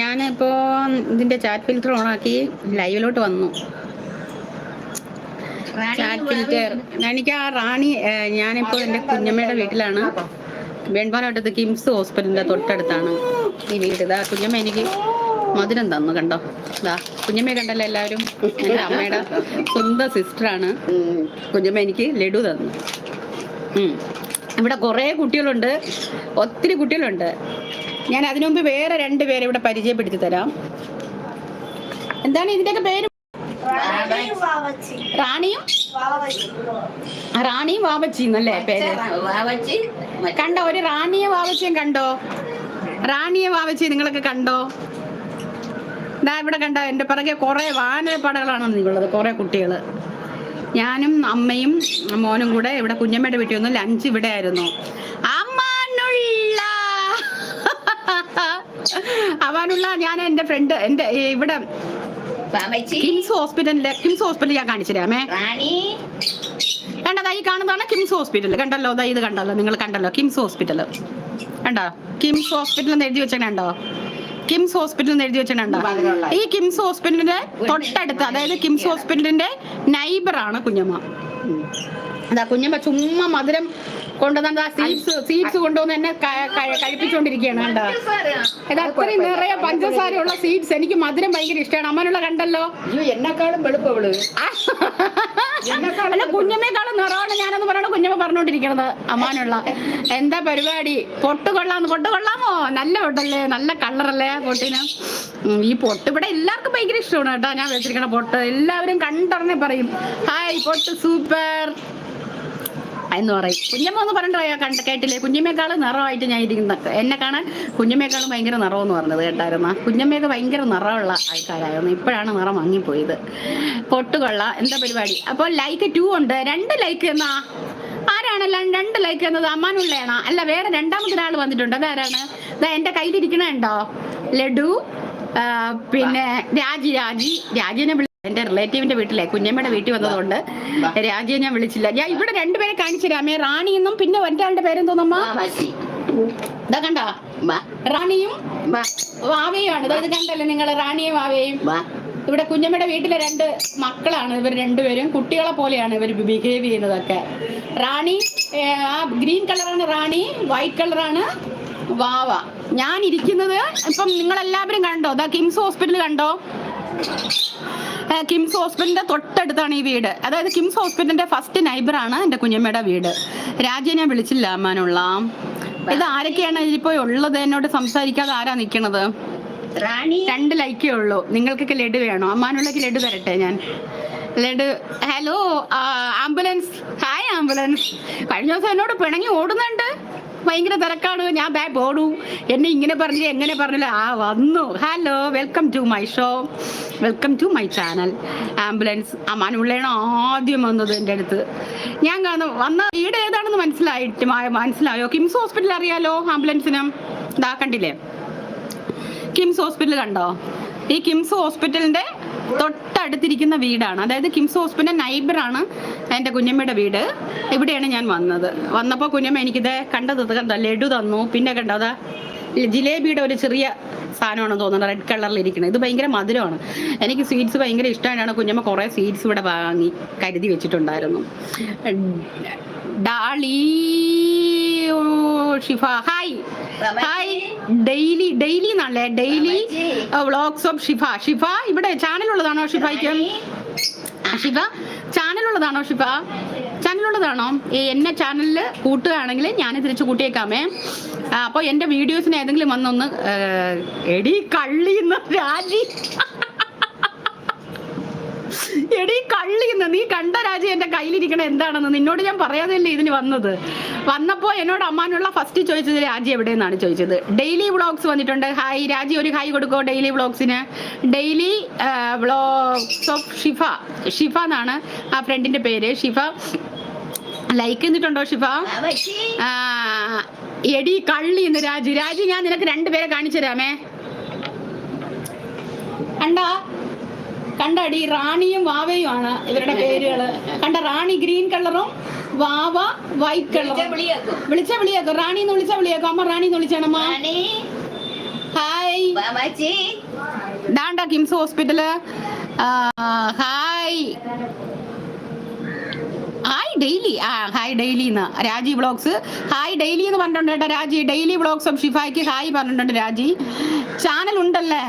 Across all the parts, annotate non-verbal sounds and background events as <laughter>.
ഞാനിപ്പോ ഇതിന്റെ chat filter ഓണാക്കി ലൈവിലോട്ട് വന്നു. ചാറ്റ് ഫിൽറ്റർ എനിക്ക് ആ റാണി ഞാനിപ്പോ എന്റെ കുഞ്ഞമ്മയുടെ വീട്ടിലാണ്. വെൺപാലോട്ടത്ത് കിംസ് ഹോസ്പിറ്റലിന്റെ തൊട്ടടുത്താണ് ഈ വീട്. ഇതാ കുഞ്ഞമ്മ എനിക്ക് മധുരം തന്നു കണ്ടോ? ഇതാ കുഞ്ഞമ്മയെ കണ്ടല്ലോ എല്ലാവരും. എന്റെ അമ്മയുടെ സ്വന്തം സിസ്റ്ററാണ് കുഞ്ഞമ്മ എനിക്ക് ലഡു തന്നു. ഇവിടെ കുറേ കുട്ടികളുണ്ട്. ഒത്തിരി കുട്ടികളുണ്ട്. ഞാൻ അതിനു മുമ്പ് വേറെ രണ്ട് പേരെ ഇവിടെ പരിചയപ്പെടുത്തി തരാം. എന്താണ് ഇതിന്റെയൊക്കെ പേര്? റാണിയും റാണിയും? വാവച്ചിയും. അല്ലേ പേര്? കണ്ടോ ഒരു റാണിയെ വാവച്ചിയും കണ്ടോ? റാണിയെ വാവച്ചി നിങ്ങളൊക്കെ കണ്ടോ? ഇതാ ഇവിടെ കണ്ട എന്റെ പിറകെ കുറേ വാനപ്പാടകളാണ് നിങ്ങളുള്ളത് കുറേ കുട്ടികൾ. ഞാനും അമ്മയും മോനും കൂടെ ഇവിടെ കുഞ്ഞമ്മയുടെ വീട്ടിൽ വന്നു ലഞ്ച് ഇവിടെ ആയിരുന്നു. അമ്മാനുള്ള അവാനുള്ള ഞാൻ എന്റെ ഫ്രണ്ട് എന്റെ ഇവിടെ കിംസ് ഹോസ്പിറ്റലിലെ കിംസ് ഹോസ്പിറ്റലിൽ ഞാൻ കാണിച്ചു തരാമേ. ഈ കാണുന്നതാണ് കിംസ് ഹോസ്പിറ്റൽ. കണ്ടല്ലോ ദാ ഇത് കണ്ടല്ലോ നിങ്ങൾ കണ്ടല്ലോ കിംസ് ഹോസ്പിറ്റൽ. കണ്ടോ കിംസ് ഹോസ്പിറ്റൽ എന്ന് എഴുതി വെച്ചിട്ടുണ്ടോ കിംസ് ഹോസ്പിറ്റൽ എന്ന് എഴുതി വെച്ചിട്ടുണ്ടോ ഈ കിംസ് ഹോസ്പിറ്റലിന്റെ തൊട്ടടുത്ത് അതായത് കിംസ് ഹോസ്പിറ്റലിന്റെ നൈബറാണ് ആണ് കുഞ്ഞമ്മ. അതാ കുഞ്ഞമ്മ ചുമ്മാ മധുരം കൊണ്ടുവന്ന സീഡ്സ് സീഡ്സ് കൊണ്ടുവന്ന് എന്നെ കഴിപ്പിച്ചുകൊണ്ടിരിക്കുകയാണ് കണ്ടോ? ഇത് അത്രയും നിറയെ പഞ്ചസാരയുള്ള സീഡ്സ് എനിക്ക് മധുരം ഭയങ്കര ഇഷ്ടമാണ്. അമ്മനുള്ള കണ്ടല്ലോ? എന്നെക്കാളും വെളുപ്പവൾ. അല്ല കുഞ്ഞമ്മയെക്കാളും നിറമാണ് ഞാനെന്ന് പറയണ കുഞ്ഞമ്മ പറഞ്ഞോണ്ടിരിക്കണത് അമ്മാനുള്ള. എന്താ പരിപാടി? പൊട്ട് കൊള്ളാന്ന് പൊട്ട് കൊള്ളാമോ? നല്ല പൊട്ടല്ലേ? നല്ല കളറല്ലേ പൊട്ടിന്? ഈ പൊട്ട് ഇവിടെ എല്ലാവർക്കും ഭയങ്കര ഇഷ്ടമാണ് കേട്ടോ. ഞാൻ വെച്ചിരിക്കണ പൊട്ട്. എല്ലാവരും കണ്ടറിഞ്ഞേ പറയും. ഹായ് പൊട്ട് സൂപ്പർ. എന്ന് പറയും. കുഞ്ഞമ്മ ഒന്ന് പറഞ്ഞിട്ടോ കണ്ട കേട്ടില്ലേ? കുഞ്ഞമ്മയെക്കാളും നിറമായിട്ട് ഞാൻ ഇരിക്കുന്ന എന്നെ കാണാൻ കുഞ്ഞമ്മയെക്കാളും ഭയങ്കര നിറമെന്ന് പറഞ്ഞത് കേട്ടായിരുന്ന. കുഞ്ഞമ്മയൊക്കെ ഭയങ്കര നിറമുള്ള ആൾക്കാരായിരുന്നു. ഇപ്പോഴാണ് നിറം വാങ്ങിപ്പോയത് പൊട്ടുകൊള്ള എന്താ പരിപാടി? അപ്പോൾ ലൈക്ക് ടു ഉണ്ട്. രണ്ട് ലൈക്ക് എന്നാ? ആരാണല്ലോ രണ്ട് ലൈക്ക് എന്നത്? അമ്മാനുള്ളയാണോ? അല്ല വേറെ രണ്ടാമത്തെ ഒരാൾ വന്നിട്ടുണ്ട്. അതാരാണ് ഇതാ എന്റെ കയ്യിലിരിക്കണ ഉണ്ടോ ലഡു പിന്നെ രാജി രാജി രാജിനെ എന്റെ റിലേറ്റീവിന്റെ വീട്ടിലെ കുഞ്ഞമ്മയുടെ വീട്ടിൽ വന്നതുകൊണ്ട് രാജിയെ ഞാൻ വിളിച്ചില്ല. ഞാൻ ഇവിടെ രണ്ടുപേരെ കാണിച്ചു രാമേ റാണി എന്നും പിന്നെ പേരെന്തോന്നമ്മ? ബാബച്ചി ഇതാ കണ്ട. റാണിയും വാവയുമാണ്. ഇതാ കണ്ടല്ലേ നിങ്ങൾ റാണിയും വാവയും. ഇവിടെ കുഞ്ഞമ്മയുടെ വീട്ടിലെ രണ്ട് മക്കളാണ് ഇവർ രണ്ടുപേരും. കുട്ടികളെ പോലെയാണ് ഇവർ ബിഹേവ് ചെയ്യുന്നതൊക്കെ. റാണി ആ ഗ്രീൻ കളറാണ് റാണി വൈറ്റ് കളറാണ് വാവ. ഞാൻ ഇരിക്കുന്നത് ഇപ്പം നിങ്ങളെല്ലാവരും കണ്ടോ? ദ കിംസ് ഹോസ്പിറ്റൽ കണ്ടോ? കിംസ് ഹോസ്പിറ്റലിന്റെ തൊട്ടടുത്താണ് ഈ വീട്. അതായത് കിംസ് ഹോസ്പിറ്റലിന്റെ ഫസ്റ്റ് നൈബറാണ് എന്റെ കുഞ്ഞമ്മയുടെ വീട്. രാജ്യം ഞാൻ വിളിച്ചില്ല അമ്മാനുള്ള ഇത് ആരൊക്കെയാണ് ഇതിപ്പോ ഉള്ളത്? എന്നോട് സംസാരിക്കാതെ ആരാ നിക്കണത്? റാണി. രണ്ട് ലൈക്കേ ഉള്ളൂ. നിങ്ങൾക്കൊക്കെ ലഡു വേണോ? അമ്മാനുള്ളക്ക് ലഡു തരട്ടെ ഞാൻ. Laddu hello ambulance. Hi ambulance. കഴിഞ്ഞ ദിവസം എന്നോട് പിണങ്ങി ഓടുന്നുണ്ട്. ഭയങ്കര തിരക്കാണ്. ഞാൻ ബാഗ് പോടൂ എന്നെ ഇങ്ങനെ പറഞ്ഞില്ല എങ്ങനെ പറഞ്ഞില്ല ആ വന്നു. Hello welcome to my show welcome to my channel ambulance ആ മനുള്ളയാണ് ആദ്യം വന്നത് എന്റെ അടുത്ത്. ഞാൻ കാണുന്നു വന്ന വീട് ഏതാണെന്ന് മനസ്സിലായിട്ട് മനസ്സിലായോ? കിംസ് ഹോസ്പിറ്റൽ അറിയാലോ ആംബുലൻസിനും? ഇതാ കണ്ടില്ലേ? കിംസ് ഹോസ്പിറ്റൽ കണ്ടോ? ഈ കിംസ് ഹോസ്പിറ്റലിന്റെ തൊട്ടടുത്തിരിക്കുന്ന വീടാണ്. അതായത് കിംസ് ഹോസ്പിറ്റലിന്റെ നൈബറാണ് എന്റെ കുഞ്ഞമ്മയുടെ വീട്. ഇവിടെയാണ് ഞാൻ വന്നത്. വന്നപ്പോൾ കുഞ്ഞമ്മ എനിക്കിത് കണ്ടത് കണ്ട? ലഡു തന്നു. പിന്നെ കണ്ടോ? അതാ ജിലേബിയുടെ ഒരു ചെറിയ സാധനമാണെന്ന് തോന്നുന്നത് റെഡ് കളറിൽ ഇരിക്കുന്നത് ഇത് ഭയങ്കര മധുരമാണ്. എനിക്ക് സ്വീറ്റ്സ് ഭയങ്കര ഇഷ്ടമായിട്ടാണ് കുഞ്ഞമ്മ കുറേ സ്വീറ്റ്സ് ഇവിടെ വാങ്ങി കരുതി വെച്ചിട്ടുണ്ടായിരുന്നു. Dolly. Shifa. Hi. Hi. Daily daily എന്നാണല്ലേ? Daily vlogs of Shifa. Shifa ഇവിടെ ചാനൽ ഉള്ളതാണോ ഷിഫയ്ക്ക് ഷിഫ ചാനൽ ഉള്ളതാണോ ഷിഫ? ചാനൽ ഉള്ളതാണോ എന്നെ ചാനലിൽ കൂട്ടുകയാണെങ്കിൽ ഞാൻ തിരിച്ച് കൂട്ടിയേക്കാമേ. അപ്പോൾ എന്റെ വീഡിയോസിന് ഏതെങ്കിലും വന്നൊന്ന് എടി എടി കള്ളിന്ന് രാജി. എടി കള്ളിന്ന് നീ കണ്ട രാജി എന്റെ കയ്യിലിരിക്കണ എന്താണെന്ന് നിന്നോട് ഞാൻ പറയാതല്ലേ ഇതിന് വന്നത്? വന്നപ്പോ എന്നോട് അമ്മാനുള്ള ഫസ്റ്റ് ചോദിച്ചത് രാജി എവിടെയെന്നാണ് ചോദിച്ചത്. ഡെയിലി വ്ളോഗ്സ് വന്നിട്ടുണ്ട്. ഹായ് രാജി ഒരു ഹായ് കൊടുക്കോ daily വ്ളോഗ്സിന് daily vlogs of Shifa. Shifa എന്നാണ് ആ ഫ്രണ്ടിന്റെ പേര്. ഷിഫ ലൈക്ക് ചെയ്തിട്ടുണ്ടോ ഷിഫ? എടി കള്ളി എന്ന് രാജി. രാജി ഞാൻ നിനക്ക് രണ്ടുപേരെ കാണിച്ചു തരാമേ. കണ്ടാ? കണ്ടടി റാണിയും വാവയും ആണ് ഇവരുടെ പേരുകൾ. കണ്ട റാണി ഗ്രീൻ കളറും വാവ വൈറ്റ് കളറും. വിളിച്ച വിളിയാക്കും. റാണി എന്ന് വിളിച്ച വിളിയാക്കും. അമ്മ റാണി എന്ന് വിളിച്ചാണമ്മ ഹായ്. ദാണ്ട KIMS hospital. Hi. Hi daily. ആ ഹായ് ഡെയിലി എന്ന്. രാജി വ്ളോഗ്സ്. ഹായ് ഡെയിലി എന്ന് പറഞ്ഞിട്ടുണ്ട് കേട്ടോ രാജി. ഡെയിലി വ്ളോഗ്സ് ഓഫ് ഷിഫായ്ക്ക് ഹായ് പറഞ്ഞിട്ടുണ്ട് രാജി. ചാനൽ ഉണ്ടല്ലേ.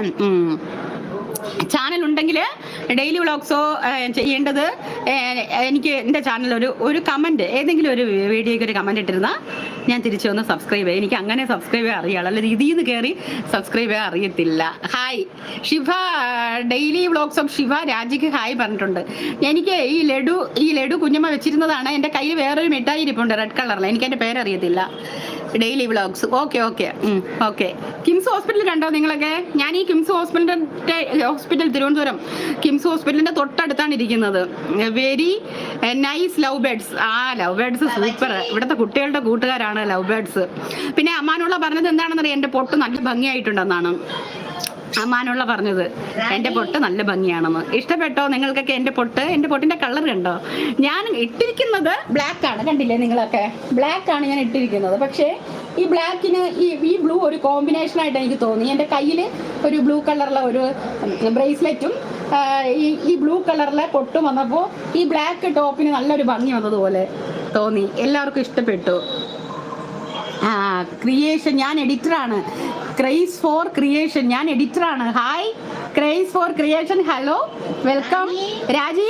ചാനൽ ഉണ്ടെങ്കിൽ ഡെയിലി വ്ളോഗ്സോ ചെയ്യേണ്ടത് എനിക്ക് എന്റെ ചാനൽ ഒരു ഒരു കമന്റ് ഏതെങ്കിലും ഒരു വീഡിയോയ്ക്ക് ഒരു കമന്റ് ഇട്ടിരുന്നാൽ ഞാൻ തിരിച്ചു വന്ന് സബ്സ്ക്രൈബ് ചെയ്യാം. എനിക്ക് അങ്ങനെ സബ്സ്ക്രൈബ് ചെയ്യാൻ അറിയാം അല്ലാതെ ഇതിൽ നിന്ന് കയറി സബ്സ്ക്രൈബ് ചെയ്യാൻ അറിയത്തില്ല. Hi. Shiva daily vlogs of Shiva രാജിക്ക് hi പറഞ്ഞിട്ടുണ്ട്. എനിക്ക് ഈ ലഡു ഈ ലഡു കുഞ്ഞമ്മ വെച്ചിരുന്നതാണ്. എന്റെ കയ്യിൽ വേറൊരു മിഠായി ഇരിപ്പുണ്ട് റെഡ് കളറിൽ എനിക്ക് എന്റെ പേരറിയത്തില്ല. Daily vlogs okay okay okay KIMS hospital കണ്ടോ നിങ്ങളൊക്കെ? ഞാൻ ഈ കിംസ് ഹോസ്പിറ്റലിന്റെ ഹോസ്പിറ്റൽ തിരുവനന്തപുരം കിംസ് ഹോസ്പിറ്റലിന്റെ തൊട്ടടുത്താണ് ഇരിക്കുന്നത്. വെരി നൈസ് ലവ് ബേഡ്സ് ആ ലവ് ബേഡ്സ് സൂപ്പർ ഇവിടുത്തെ കുട്ടികളുടെ കൂട്ടുകാരാണ് ലവ് ബേഡ്സ് പിന്നെ അമ്മാനുള്ള പറഞ്ഞത് എന്താണെന്നറിയാം? എന്റെ പൊട്ട് നല്ല ഭംഗിയായിട്ടുണ്ടെന്നാണ്. അമ്മാനുള്ള പറഞ്ഞത് എന്റെ പൊട്ട് നല്ല ഭംഗിയാണെന്ന്. ഇഷ്ടപ്പെട്ടോ? നിങ്ങൾക്കൊക്കെ എന്റെ പൊട്ട്? എന്റെ പൊട്ടിന്റെ കളർ കണ്ടോ? ഞാൻ ഇട്ടിരിക്കുന്നത് ബ്ലാക്ക് ആണ്. കണ്ടില്ലേ നിങ്ങളൊക്കെ? ബ്ലാക്ക് ആണ് ഞാൻ ഇട്ടിരിക്കുന്നത്. പക്ഷേ ഈ ബ്ലാക്കിന് ഈ ഈ ബ്ലൂ ഒരു കോമ്പിനേഷൻ ആയിട്ട് എനിക്ക് തോന്നി. എന്റെ കയ്യിൽ ഒരു ബ്ലൂ കളറിലെ ഒരു ബ്രേസ്ലെറ്റും ഈ ഈ ബ്ലൂ കളറിലെ പൊട്ടും വന്നപ്പോൾ ഈ ബ്ലാക്ക് ടോപ്പിന് നല്ലൊരു ഭംഗി വന്നതുപോലെ തോന്നി. എല്ലാവർക്കും ഇഷ്ടപ്പെട്ടു. ക്രിയേഷൻ ഞാൻ എഡിറ്ററാണ് ക്രൈസ് ഫോർ ക്രിയേഷൻ ഞാൻ എഡിറ്ററാണ് hi cries for creation hello welcome Raji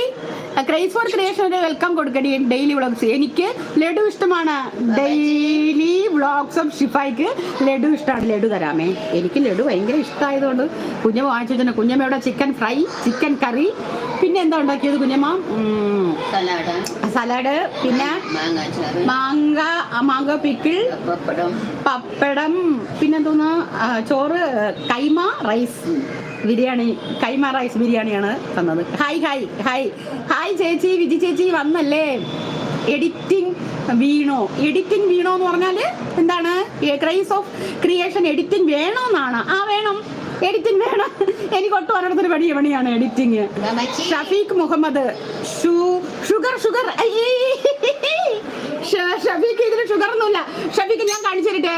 craze for creation ഒരു വെൽക്കം കൊടുക്കടി ഡെയിലി വ്ളോഗ്സ് എനിക്ക് ലഡു ഇഷ്ടമാണ്. ഡെയിലി വ്ളോഗ്സ് ഓഫ് ഷിഫായിക്ക് ലഡു ഇഷ്ടമാണ്. ലഡു തരാമേ. എനിക്ക് ലഡു ഭയങ്കര ഇഷ്ടമായതുകൊണ്ട് കുഞ്ഞമ്മ വാങ്ങിച്ചു കുഞ്ഞമ്മയുടെ ചിക്കൻ ഫ്രൈ ചിക്കൻ കറി പിന്നെ എന്താ ഉണ്ടാക്കിയത് കുഞ്ഞമ്മ? സലാഡ് പിന്നെ മാങ്ങ മാങ്ങ പിക്കിൾ പപ്പടം. പിന്നെന്തോന്ന് ചോറ് കൈമ റൈസ് ബിരിയാണി കൈമ റൈസ് ബിരിയാണിയാണ് തന്നത്. Hi hi hi. ഹായ് ചേച്ചി വിജി ചേച്ചി വന്നല്ലേ? എഡിറ്റിംഗ് വീണോ? എഡിറ്റിംഗ് വീണോ എന്ന് പറഞ്ഞാൽ എന്താണ്? ക്രൈസ് ഓഫ് ക്രിയേഷൻ എഡിറ്റിംഗ് വേണോന്നാണ്. ആ വേണം. എഡിറ്റിംഗ് വേണം. എനിക്ക് ഒട്ടും ഒരിടത്തൊരു പണി പണിയാണ് എഡിറ്റിംഗ്. ഷഫീഖ് മുഹമ്മദ്. ഷു- ഷുഗർ ഷുഗർ. ഷഫീഖ് ഇതിന് ഷുഗർ ഒന്നുമില്ല ഷഫീഖ് ഞാൻ കാണിച്ചു തരട്ടെ?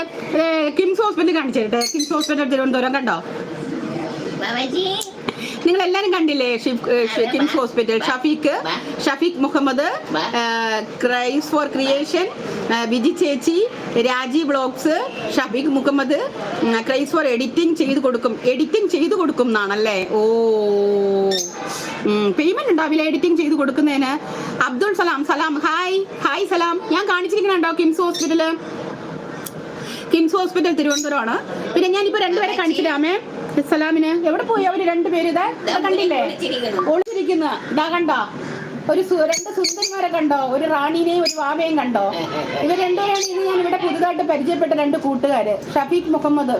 കിംസ് ഹോസ്പിറ്റൽ കാണിച്ചു തരട്ടെ? കിംസ് ഹോസ്പിറ്റൽ തിരുവനന്തപുരം കണ്ടോ? നിങ്ങൾ എല്ലാരും കണ്ടില്ലേ KIMS hospital? Shafeeq Shafeeq Muhammad cries for creation Viji ചേച്ചി Raji blogs Shafeeq Muhammad cries for editing ചെയ്ത് കൊടുക്കും. എഡിറ്റിംഗ് ചെയ്ത് കൊടുക്കും എന്നാണല്ലേ? ഓ. പേയ്മെന്റ് ഉണ്ടാവില്ല എഡിറ്റിംഗ് ചെയ്ത് കൊടുക്കുന്നതിന്. Abdul Salam Salam hi hi Salam. ഞാൻ കാണിച്ചിരിക്കുന്നുണ്ടോ കിംസ് ഹോസ്പിറ്റൽ? കിംസ് ഹോസ്പിറ്റൽ തിരുവനന്തപുരമാണ്. പിന്നെ ഞാൻ ഞാനിപ്പോ രണ്ടുപേരെ കാണിച്ചിരാമേ സലാമിന് എവിടെ പോയി അവർ രണ്ടുപേര്? ഇതാ കണ്ടില്ലേ? ഒളിച്ചിരിക്കുന്നത് ഒളിച്ചിരിക്കുന്ന. ഇതാ കണ്ടോ? ഒരു രണ്ട് സുന്ദരിമാരെ കണ്ടോ? ഒരു റാണീനെയും ഒരു വാവയും കണ്ടോ? ഇവർ രണ്ടുപേരാണ് ഇത് ഞാൻ ഇവിടെ പുതുതായിട്ട് പരിചയപ്പെട്ട രണ്ട് കൂട്ടുകാര്. ഷഫീഖ് മുഹമ്മദ്.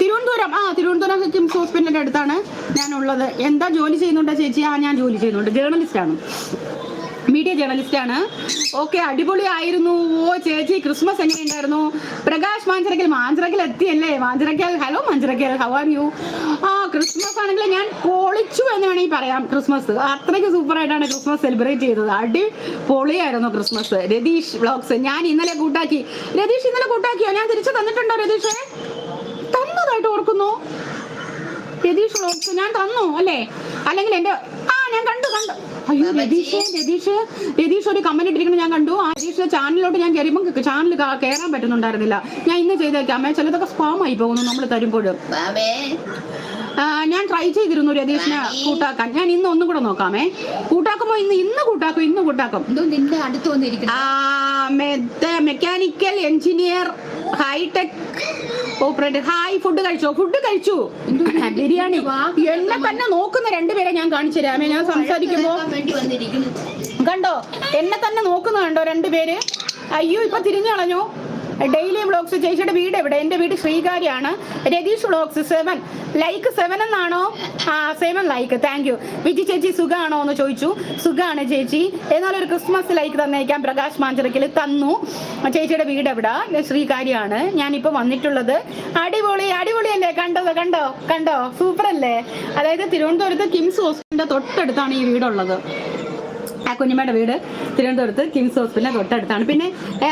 തിരുവനന്തപുരം. ആ തിരുവനന്തപുരം കിംസ് ഹോസ്പിറ്റലിന്റെ അടുത്താണ് ഞാനുള്ളത്. എന്താ ജോലി ചെയ്യുന്നുണ്ടോ ചേച്ചി? ആ ഞാൻ ജോലി ചെയ്യുന്നുണ്ട്. ജേർണലിസ്റ്റ് ആണ് മീഡിയ ജേർണലിസ്റ്റ് ആണ് ഓക്കെ അടിപൊളിയായിരുന്നു. ഓ ചേച്ചി ക്രിസ്മസ് എങ്ങനെയുണ്ടായിരുന്നു Prakash Manchirakkal Manchirakkal എത്തിയല്ലേ? Manchirakkal hello Manchirakkal how are you ആ ക്രിസ്മസ് ആണെങ്കിൽ ഞാൻ പൊളിച്ചു എന്ന് വേണമെങ്കിൽ പറയാം. ക്രിസ്മസ്. അത്രയ്ക്ക് സൂപ്പർ ആയിട്ടാണ് ക്രിസ്മസ് സെലിബ്രേറ്റ് ചെയ്തത്. അടിപൊളിയായിരുന്നു ക്രിസ്മസ്. രതീഷ് വ്ളോഗ്സ്. ഞാൻ ഇന്നലെ കൂട്ടാക്കി. രതീഷ് ഇന്നലെ കൂട്ടാക്കിയോ? ഞാൻ തിരിച്ചു തന്നിട്ടുണ്ടോ രതീഷേ? തന്നതായിട്ട് ഓർക്കുന്നു. രതീഷ് വ്ളോഗ്സ് ഞാൻ തന്നു അല്ലേ? അല്ലെങ്കിൽ എന്റെ ആ ഞാൻ കണ്ടു കണ്ടു. അയ്യോ രതീഷ് രതീഷ്. രതീഷ് ഒരു കമന്റ് ഇട്ടിരിക്കുന്നത് ഞാൻ കണ്ടു. ആ രതീഷിന്റെ ചാനലിലോട്ട് ഞാൻ കയറിയപ്പോൾ ചാനൽ കയറാൻ പറ്റുന്നുണ്ടായിരുന്നില്ല. ഞാൻ ഇന്ന് ചെയ്തേക്കാം. അമ്മേ ചിലതൊക്കെ സ്പാം ആയി പോകുന്നു നമ്മൾ തരുമ്പോഴും ഞാൻ ട്രൈ ചെയ്തിരുന്നു രതീഷിനെ കൂട്ടാക്കാൻ. ഞാൻ ഇന്ന് ഒന്നും കൂടെ നോക്കാമേ. കൂട്ടാക്കുമ്പോ ഇന്ന് ഇന്ന് കൂട്ടാക്കും ഇന്ന് കൂട്ടാക്കും. Mechanical engineer hitech operator hi food കഴിച്ചോ? ഫുഡ് കഴിച്ചു. <laughs> ബിരിയാണി. എന്നെ തന്നെ നോക്കുന്ന രണ്ടുപേരെ ഞാൻ കാണിച്ചു തരാമേ ഞാൻ സംസാരിക്കുമ്പോ കണ്ടോ? എന്നെ തന്നെ നോക്കുന്ന കണ്ടോ രണ്ടുപേര്? അയ്യോ ഇപ്പൊ തിരിഞ്ഞു കളഞ്ഞു? ഡെയിലി വ്ളോഗ്സ് ചേച്ചിയുടെ വീട് എവിടെ? എന്റെ വീട് ശ്രീകാര്യാണ്. Ratheesh vlogs seven. Like seven എന്നാണോ? ആ seven like. Thank you. Viji ചേച്ചി സുഖമാണോ എന്ന് ചോദിച്ചു. സുഖമാണ് ചേച്ചി. എന്നാലും ഒരു ക്രിസ്മസ് ലൈക്ക് തന്നേക്കാം. പ്രകാശ് മാഞ്ചിറക്കിൽ തന്നു. ചേച്ചിയുടെ വീട് എവിടെ? ശ്രീകാര്യാണ്. ഞാനിപ്പോൾ വന്നിട്ടുള്ളത്. അടിപൊളി അടിപൊളിയല്ലേ കണ്ടോ കണ്ടോ കണ്ടോ? സൂപ്പർ അല്ലേ അതായത് തിരുവനന്തപുരത്ത് കിംസ് ഹോസ്പിറ്റലിന്റെ തൊട്ടടുത്താണ് ഈ വീടുള്ളത്. ആ കുഞ്ഞമ്മയുടെ വീട് തിരുവനന്തപുരത്ത് കിംസ് ഹോസ്പിറ്റലിന് തൊട്ടടുത്താണ്. പിന്നെ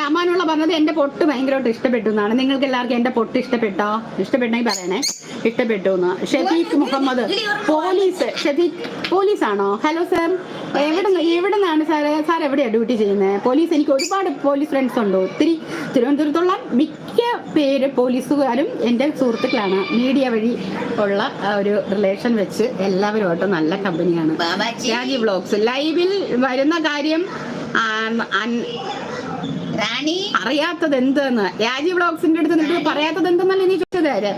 അമ്മാനുള്ള പറഞ്ഞത് എന്റെ പൊട്ട് ഭയങ്കരമായിട്ട് ഇഷ്ടപ്പെട്ടു എന്നാണ്. നിങ്ങൾക്ക് എല്ലാവർക്കും എന്റെ പൊട്ട് ഇഷ്ടപ്പെട്ടോ? ഇഷ്ടപ്പെട്ടെങ്കിൽ പറയണേ. ഇഷ്ടപ്പെട്ടു എന്ന്. Shefeeq Muhammad. Police. Shefeeq പോലീസാണോ? Hello sir. എവിടെ എവിടെ നിന്നാണ് സാർ സാർ എവിടെയാണ് ഡ്യൂട്ടി ചെയ്യുന്നത് പോലീസ് എനിക്ക് ഒരുപാട് പോലീസ് ഫ്രണ്ട്സ് ഉണ്ട്. ഒത്തിരി തിരുവനന്തപുരത്തുള്ള മിക്ക പേര് പോലീസുകാരും എന്റെ സുഹൃത്തുക്കളാണ്. മീഡിയ വഴി ഉള്ള ഒരു റിലേഷൻ വെച്ച് എല്ലാവരുമായിട്ട് നല്ല കമ്പനിയാണ്. രാജി വ്ളോഗ്സ് ലൈവിൽ വരുന്ന കാര്യം റാണി? അറിയാത്തത് എന്തെന്ന് രാജി ബ്ലോഗ്സിന്റെ അടുത്ത് നിന്നിട്ട് പറയാത്തത് എന്തെന്നല്ല ഇനി ചോദിച്ചത്? ആര്?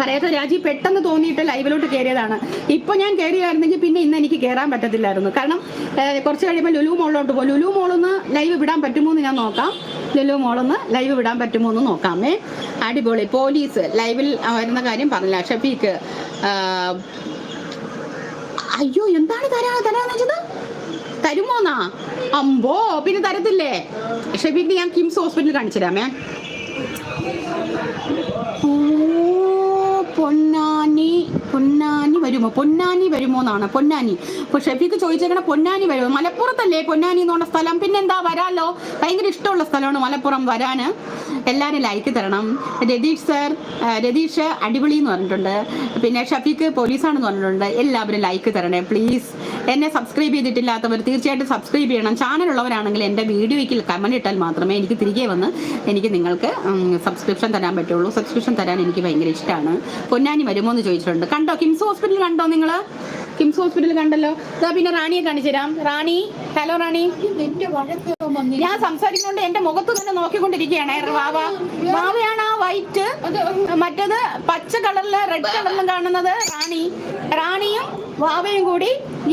പറയാത്ത രാജി പെട്ടെന്ന് തോന്നിയിട്ട് ലൈവിലോട്ട് കയറിയതാണ്. ഇപ്പൊ ഞാൻ കയറിയായിരുന്നെങ്കിൽ പിന്നെ ഇന്ന് എനിക്ക് കയറാൻ പറ്റത്തില്ലായിരുന്നു. കാരണം കുറച്ച് കഴിയുമ്പോൾ ലുലു മോളിലോട്ട് പോകും ലുലു മോളൊന്ന് ലൈവ് വിടാൻ പറ്റുമോ എന്ന് ഞാൻ നോക്കാം. ലുലു മോളൊന്ന് ലൈവ് വിടാൻ പറ്റുമോ എന്ന് നോക്കാമേ. അടിപൊളി. പോലീസ് ലൈവിൽ വരുന്ന കാര്യം പറഞ്ഞില്ല. ഷഫീക്ക് അയ്യോ എന്താണ് തരാ തരാന്ന് വെച്ചത്? തരുമോന്നാ? അമ്പോ പിന്നെ തരത്തില്ലേ? ഷെഫീഖിന് ഞാൻ കിംസ് ഹോസ്പിറ്റലിൽ കാണിച്ചു തരാമേ ഓ പൊന്നാനി. പൊന്നാനി വരുമോ? പൊന്നാനി വരുമോ എന്നാണ്. പൊന്നാനി. ഇപ്പൊ ഷെഫീക്ക് ചോദിച്ചേക്കണ പൊന്നാനി വരുമോ? മലപ്പുറത്തല്ലേ പൊന്നാനി എന്ന് പറഞ്ഞ സ്ഥലം? പിന്നെന്താ വരാലോ? ഭയങ്കര ഇഷ്ടമുള്ള സ്ഥലമാണ് മലപ്പുറം വരാന്. എല്ലാവരും ലൈക്ക് തരണം. രതീഷ് സർ രതീഷ് അടിപൊളി എന്ന് പറഞ്ഞിട്ടുണ്ട്. പിന്നെ ഷഫീക്ക് പോലീസാണെന്ന് പറഞ്ഞിട്ടുണ്ട്. എല്ലാവരും ലൈക്ക് തരണേ പ്ലീസ് എന്നെ സബ്സ്ക്രൈബ് ചെയ്തിട്ടില്ലാത്തവർ തീർച്ചയായിട്ടും സബ്സ്ക്രൈബ് ചെയ്യണം. ചാനൽ ഉള്ളവരാണെങ്കിൽ എന്റെ വീഡിയോയ്ക്ക് കമന്റ് ഇട്ടാൽ മാത്രമേ എനിക്ക് തിരികെ വന്ന് എനിക്ക് നിങ്ങൾക്ക് സബ്സ്ക്രിപ്ഷൻ തരാൻ പറ്റുള്ളൂ. സബ്സ്ക്രിപ്ഷൻ തരാൻ എനിക്ക് ഭയങ്കര ഇഷ്ടമാണ് പൊന്നാനി വരുമോ എന്ന് ചോദിച്ചിട്ടുണ്ട്. കണ്ടോ? കിംസ് ഹോസ്പിറ്റൽ കണ്ടോ നിങ്ങൾ കിംസ് ഹോസ്പിറ്റൽ കണ്ടല്ലോ. ഇതാ പിന്നെ റാണിയെ കാണിച്ചു തരാം. റാണി ഹലോ റാണി. ഞാൻ സംസാരിക്കുന്നോണ്ട് എന്റെ മുഖത്ത് തന്നെ നോക്കിക്കൊണ്ടിരിക്കുകയാണ് വാവ. വാവയാണ് ആ വൈറ്റ് മറ്റത് പച്ച കളറിൽ റെഡ് കളറിലും കാണുന്നത് റാണി. റാണിയും വാവയും കൂടി